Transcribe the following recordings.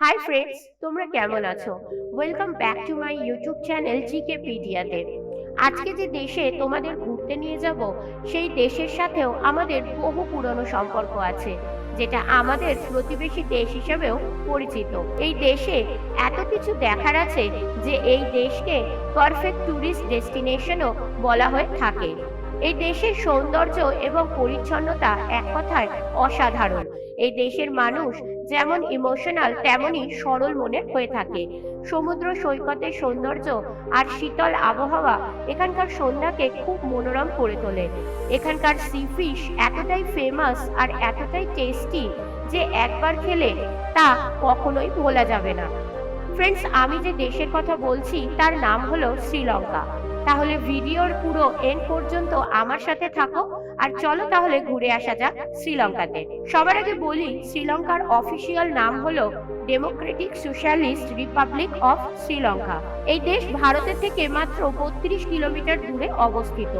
Hi friends তোমরা কেমন আছো? Welcome back to my YouTube channel GK পিডিয়াতে আজকে যে দেশে তোমাদের ঘুরতে নিয়ে যাব সেই দেশের সাথেও আমাদের বহু পুরনো সম্পর্ক আছে যেটা আমাদের প্রতিবেশী দেশ হিসেবেও পরিচিত। এই দেশে এত কিছু দেখার আছে যে এই দেশকে পারফেক্ট ট্যুরিস্ট ডেস্টিনেশনও বলা হয়ে থাকে। এই দেশের সৌন্দর্য এবং পরিচ্ছন্নতা এক কথায় অসাধারণ। এই দেশের মানুষ যেমন ইমোশনাল তেমনই সরল মনের হয়ে থাকে। সমুদ্র সৈকতের সৌন্দর্য আর শীতল আবহাওয়া এখানকার সন্ধ্যাকে খুব মনোরম করে তোলে। এখানকার সি ফিশ এতটাই ফেমাস আর এতটাই টেস্টি যে একবার খেলে তা কখনোই ভোলা যাবে না। ফ্রেন্ডস আমি যে দেশের কথা বলছি, তার নাম হলো শ্রীলঙ্কা। তাহলে ভিডিওর পুরো এন্ড পর্যন্ত আমার সাথে থাকো, আর চলো তাহলে ঘুরে আসা যাক শ্রীলঙ্কাতে। সবার আগে বলি, শ্রীলঙ্কার অফিসিয়াল নাম হলো democratic socialist republic of Sri Lanka এই দেশ ভারতের থেকে মাত্র বত্রিশ কিলোমিটার দূরে অবস্থিত।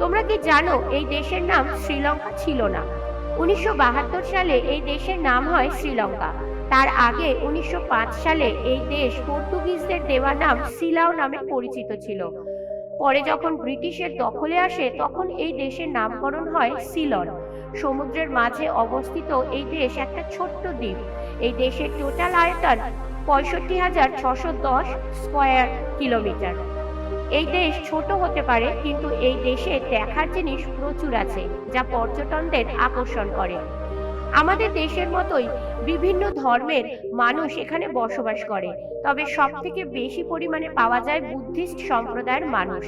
তোমরা কি জানো, এই দেশের নাম শ্রীলঙ্কা ছিল না? উনিশশো বাহাত্তর সালে এই দেশের নাম হয় শ্রীলঙ্কা। তার আগে উনিশশো পাঁচ সালে এই দেশ পর্তুগিজদের দেওয়া নাম সিলাও নামে পরিচিত ছিল। পরে যখন ব্রিটিশের দখলে আসে, তখন এই দেশের নামকরণ হয় সিলন। সমুদ্রের মাঝে অবস্থিত এই দেশ একটা ছোট্ট দ্বীপ। এই দেশের টোটাল আয়তন পঁয়ষট্টি হাজার ছশো দশ স্কোয়ার কিলোমিটার এই দেশ ছোট হতে পারে, কিন্তু এই দেশে দেখার জিনিস প্রচুর আছে, যা পর্যটনদের আকর্ষণ করে। আমাদের দেশের মতোই বিভিন্ন ধর্মের মানুষ এখানে বসবাস করে। তবে সব থেকে বেশি পরিমাণে পাওয়া যায় বুদ্ধিস্ট সম্প্রদায়ের মানুষ।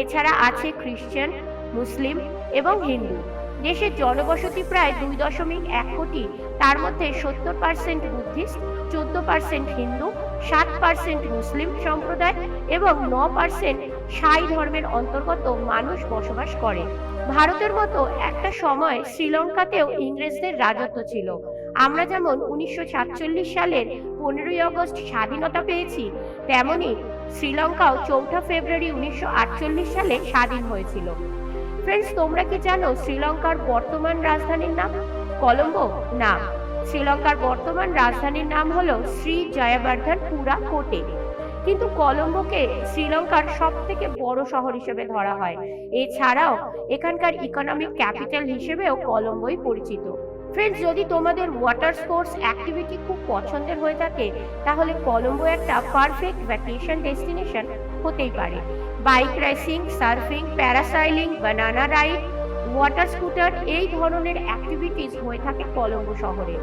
এছাড়া আছে খ্রিস্টান মুসলিম এবং হিন্দু। দেশের জনবসতি প্রায় দুই দশমিক এক কোটি। তার মধ্যে সত্তর পার্সেন্ট বুদ্ধিস্ট, চোদ্দ পার্সেন্ট হিন্দু, সাত পার্সেন্ট মুসলিম সম্প্রদায় এবং ন পার্সেন্ট সাই ধর্মের অন্তর্গত মানুষ বসবাস করে। ভারতের মতো একটা সময় শ্রীলঙ্কাতেও ইংরেজদের রাজত্ব ছিল। আমরা যেমন উনিশশো সাতচল্লিশ সালের পনেরোই আগস্ট স্বাধীনতা পেয়েছি, তেমনি শ্রীলঙ্কাও চৌঠা ফেব্রুয়ারি উনিশশো আটচল্লিশ সালে স্বাধীন হয়েছিল। ফ্রেন্ডস তোমরা কি জানো শ্রীলঙ্কার বর্তমান রাজধানীর নাম? কলম্বো? না। শ্রীলঙ্কার বর্তমান রাজধানীর নাম হলো শ্রী জয়াবর্ধন পুরা কোটে। কিন্তু কলম্বোকে শ্রীলঙ্কার সব থেকে বড় শহর হিসেবে ধরা হয়। এছাড়াও এখানকার ইকোনমিক ক্যাপিটাল হিসেবেও কলম্বোই পরিচিত। ফ্রেন্ডস যদি তোমাদের ওয়াটার স্পোর্টস অ্যাক্টিভিটি খুব পছন্দের হয়ে থাকে, তাহলে কলম্বো একটা পারফেক্ট ভ্যাকেশন ডেস্টিনেশন হতেই পারে। Bike racing surfing parasailing banana ride water scooter এই ধরনের অ্যাক্টিভিটিস হয়ে থাকে কলম্বো শহরে।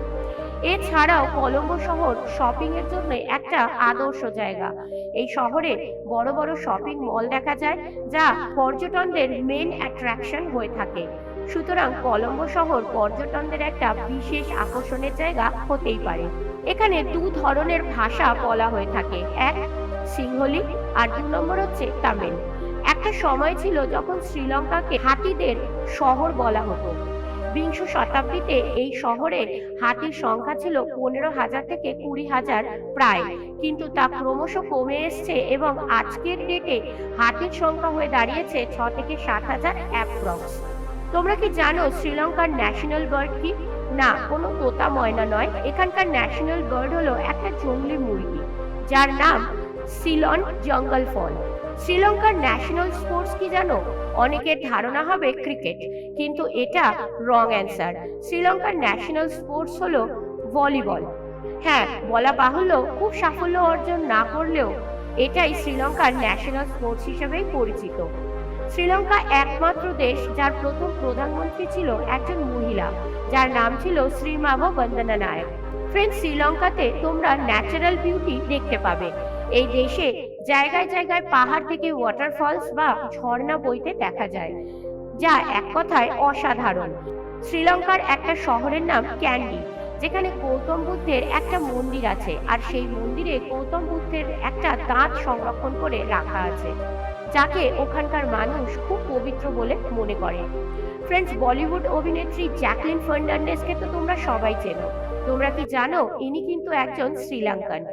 এছাড়াও কলম্বো শহর শপিং এর জন্য একটা আদর্শ জায়গা। এই শহরে বড় বড় শপিং মল দেখা যায়, যা পর্যটনদের মেন অ্যাট্রাকশন হয়ে থাকে। সুতরাং কলম্বো শহর পর্যটনদের একটা বিশেষ আকর্ষণের জায়গা হতেই পারে। এখানে দু ধরনের ভাষা বলা হয়ে থাকে, এক সিংহলি আর দু নম্বর হচ্ছে তামিল। একটা সময় ছিল যখন শ্রীলঙ্কাকে হাতিদের শহর বলা হতো। বিংশ শতাব্দীতে এই শহরে হাতির সংখ্যা ছিল পনেরো হাজার থেকে কুড়ি হাজার প্রায়। কিন্তু তা ক্রমশ কমে এসছে এবং আজকের ডেটে হাতির সংখ্যা হয়ে দাঁড়িয়েছে ছ থেকে সাত হাজার অ্যাপ্রক্স তোমরা কি জানো শ্রীলঙ্কার ন্যাশনাল বার্ড কি? না, কোনো তোতা ময়না নয়। এখানকার ন্যাশনাল বার্ড হলো একটা জঙ্গলি মুরগি, যার নাম সিলন জঙ্গল ফল শ্রীলঙ্কার ন্যাশনাল স্পোর্টস কি জানো? অনেকের ধারণা হবে ক্রিকেট কিন্তু এটা রং অ্যান্সার শ্রীলঙ্কার ন্যাশনাল স্পোর্টস হলো ভলিবল হ্যাঁ বলা বাহুল্য, খুব সাফল্য অর্জন না করলেও এটাই শ্রীলঙ্কার ন্যাশনাল স্পোর্টস হিসেবেই পরিচিত। শ্রীলঙ্কা একমাত্র দেশ যার প্রথম প্রধানমন্ত্রী ছিল একজন মহিলা, যার নাম ছিল শ্রীমাভ বন্দনা নায়ক ফ্রেন্ড শ্রীলঙ্কাতে তোমরা ন্যাচারাল বিউটি দেখতে পাবে। এই দেশে জায়গায় জায়গায় পাহাড় থেকে ওয়াটারফলস বা ঝর্ণা বইতে দেখা যায়, যা এক কথায় অসাধারণ। শ্রীলঙ্কার একটা শহরের নাম ক্যান্ডি, যেখানে গৌতম বুদ্ধের একটা মন্দির আছে, আর সেই মন্দিরে গৌতম বুদ্ধের একটা দাঁত সংরক্ষণ করে রাখা আছে, যাকে ওখানকার মানুষ খুব পবিত্র বলে মনে করে। ফ্রেন্ডস, বলিউড অভিনেত্রী জ্যাকলিন ফার্নান্ডেসকে তো তোমরা সবাই চেনো। তোমরা কি জানো, ইনি কিন্তু একজন শ্রীলঙ্কান।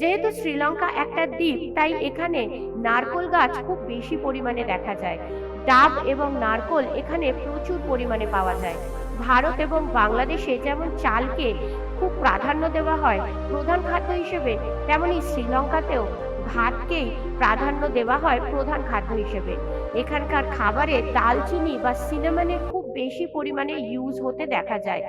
যেহেতু শ্রীলঙ্কা একটা দ্বীপ, তাই এখানে নারকোল গাছ খুব বেশি পরিমাণে দেখা যায়। ডাব এবং নারকোল এখানে প্রচুর পরিমাণে পাওয়া যায়। ভারত এবং বাংলাদেশে যেমন চালকে খুব প্রাধান্য দেওয়া হয়, প্রধান খাদ্য হিসেবে, তেমনি শ্রীলঙ্কাতেও ভাতকেই প্রাধান্য দেওয়া হয় প্রধান খাদ্য হিসেবে। এখানকার খাবারে দালচিনি বা সিনেমানের খুব বেশি পরিমাণে ইউজ হতে দেখা যায়।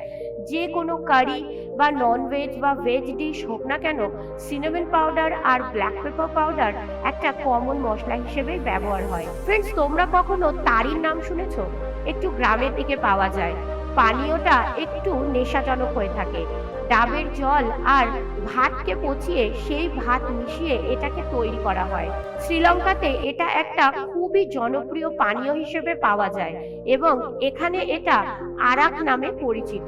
যে কোনো কারি বা ননভেজ বা ভেজ ডিশ হোক না কেন সিনেমেন পাউডার আর ব্ল্যাক পেপার পাউডার একটা কমন মশলা হিসেবে ব্যবহার হয়। ফ্রেন্ডস তোমরা কখনো তারির নাম শুনেছ? একটু গ্রামের দিকে পাওয়া যায়। পানীয়টা একটু নেশাজনক হয়ে থাকে। ডাবের জল আর ভাতকে পচিয়ে সেই ভাত মিশিয়ে এটাকে তৈরি করা হয়। শ্রীলঙ্কাতে এটা একটা খুবই জনপ্রিয় পানীয় হিসেবে পাওয়া যায় এবং এখানে এটা আরাক নামে পরিচিত।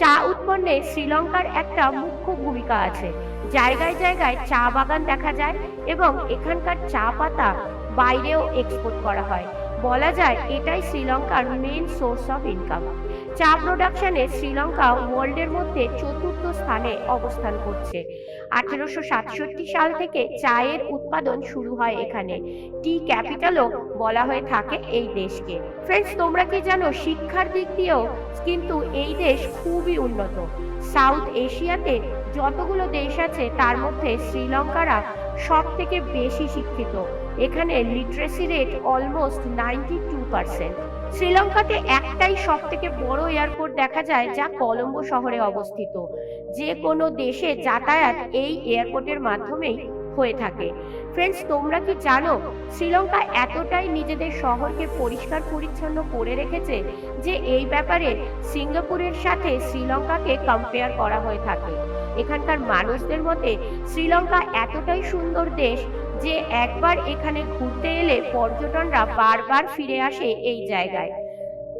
চা উৎপন্নে শ্রীলঙ্কার একটা মুখ্য ভূমিকা আছে। জায়গায় জায়গায় চা বাগান দেখা যায় এবং এখানকার চা পাতা বাইরেও এক্সপোর্ট করা হয়। বলা যায় এটাই শ্রীলঙ্কার মেইন সোর্স অফ ইনকাম চা প্রোডাকশনে শ্রীলঙ্কা ওয়ার্ল্ডের মধ্যে চতুর্থ স্থানে অবস্থান করছে। আঠেরোশো সাতষট্টি সাল থেকে চায়ের উৎপাদন শুরু হয় এখানে। টি ক্যাপিটালও বলা হয়ে থাকে এই দেশকে। ফ্রেন্ডস তোমরা কি জানো শিক্ষার দিক দিয়েও কিন্তু এই দেশ খুবই উন্নত। সাউথ এশিয়াতে যতগুলো দেশ আছে, তার মধ্যে শ্রীলঙ্কারা সব থেকে বেশি শিক্ষিত। এখানে literacy rate almost ninety two percent শ্রীলঙ্কাতে একটাই সব থেকে বড় এয়ারপোর্ট দেখা যায়, যা কলম্বো শহরে অবস্থিত। যে কোনো দেশে যাতায়াত এই এয়ারপোর্টের মাধ্যমেই হয়ে থাকে। ফ্রেন্ডস তোমরা কি জানো, শ্রীলঙ্কা এতটাই নিজেদের শহরকে পরিষ্কার পরিচ্ছন্ন করে রেখেছে যে এই ব্যাপারে সিঙ্গাপুরের সাথে শ্রীলঙ্কাকে কম্পেয়ার করা হয়ে থাকে। এখানকার মানুষদের মতে, শ্রীলঙ্কা এতটাই সুন্দর দেশ যে একবার এখানে ঘুরতে এলে পর্যটনরা বারবার ফিরে আসে এই জায়গায়।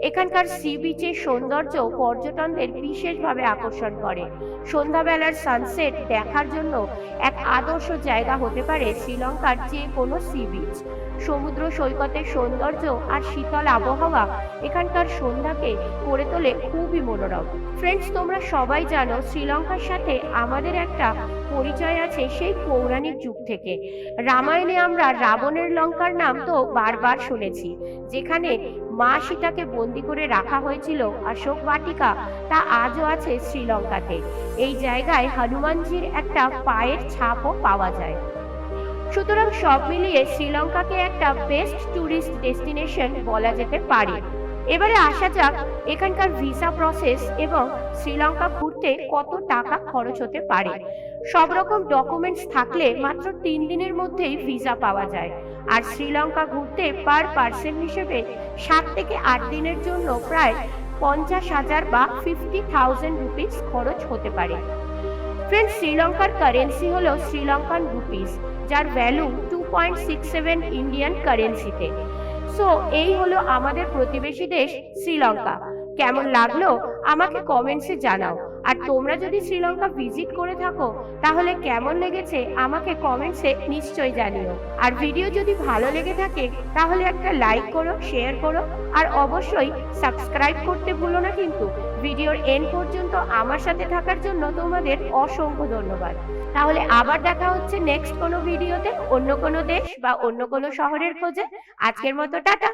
এখানকার সি বিচের সৌন্দর্য পর্যটনদের বিশেষভাবে আকর্ষণ করে। সন্ধ্যাবেলার সানসেট দেখার জন্য এক আদর্শ জায়গা হতে পারে শ্রীলঙ্কার যে কোনো সি বিচ। সমুদ্র সৈকতের সৌন্দর্য আর শীতল আবহাওয়া এখানকার সন্ধ্যাকে করে তোলে খুবই মনোরম। ফ্রেন্ডস তোমরা সবাই জানো শ্রীলঙ্কার সাথে আমাদের একটা পরিচয় আছে সেই পৌরাণিক যুগ থেকে। রামায়ণে আমরা রাবণের লঙ্কার নাম তো বারবার শুনেছি, যেখানে মা সীতাকে বন্দি করে রাখা হয়েছিল অশোক বাটিকা তা আজও আছে শ্রীলঙ্কাতে। এই জায়গায় হনুমানজির একটা পায়ের ছাপও পাওয়া যায়। সুতরাং সব মিলিয়ে শ্রীলঙ্কাকে একটা বেস্ট ট্যুরিস্ট ডেস্টিনেশন বলা যেতে পারে। এবারে আসা যাক এখানকার ভিসা প্রসেস এবং শ্রীলঙ্কা ঘুরতে কত টাকা খরচ হতে পারে। সব রকম ডকুমেন্টস থাকলে মাত্র তিন দিনের মধ্যেই ভিসা পাওয়া যায়। আর শ্রীলঙ্কা ঘুরতে পার পার্সন হিসেবে সাত থেকে আট দিনের জন্য প্রায় পঞ্চাশ হাজার বা ফিফটি থাউজেন্ড রুপিস খরচ হতে পারে। ফ্রেন্ড শ্রীলঙ্কার কারেন্সি হল শ্রীলঙ্কান রুপিস যার value two point six seven Indian কারেন্সিতে so এই হলো আমাদের প্রতিবেশী দেশ শ্রীলঙ্কা। কেমন লাগল? আমাকে কমেন্টসে জানাও। আর তোমরা যদি শ্রীলঙ্কা ভিজিট করে থাকো, তাহলে কেমন লেগেছে আমাকে কমেন্টসে নিশ্চয়ই জানিও। আর ভিডিও যদি ভালো লেগে থাকে, তাহলে একটা লাইক করো শেয়ার করো। আর অবশ্যই সাবস্ক্রাইব করতে ভুলো না কিন্তু। ভিডিওর এন্ড পর্যন্ত আমার সাথে থাকার জন্য তোমাদের অসংখ্য ধন্যবাদ। তাহলে আবার দেখা হচ্ছে নেক্সট কোনো ভিডিওতে অন্য কোনো দেশ বা অন্য কোনো শহরের খোঁজে। আজকের মতো, টাটা।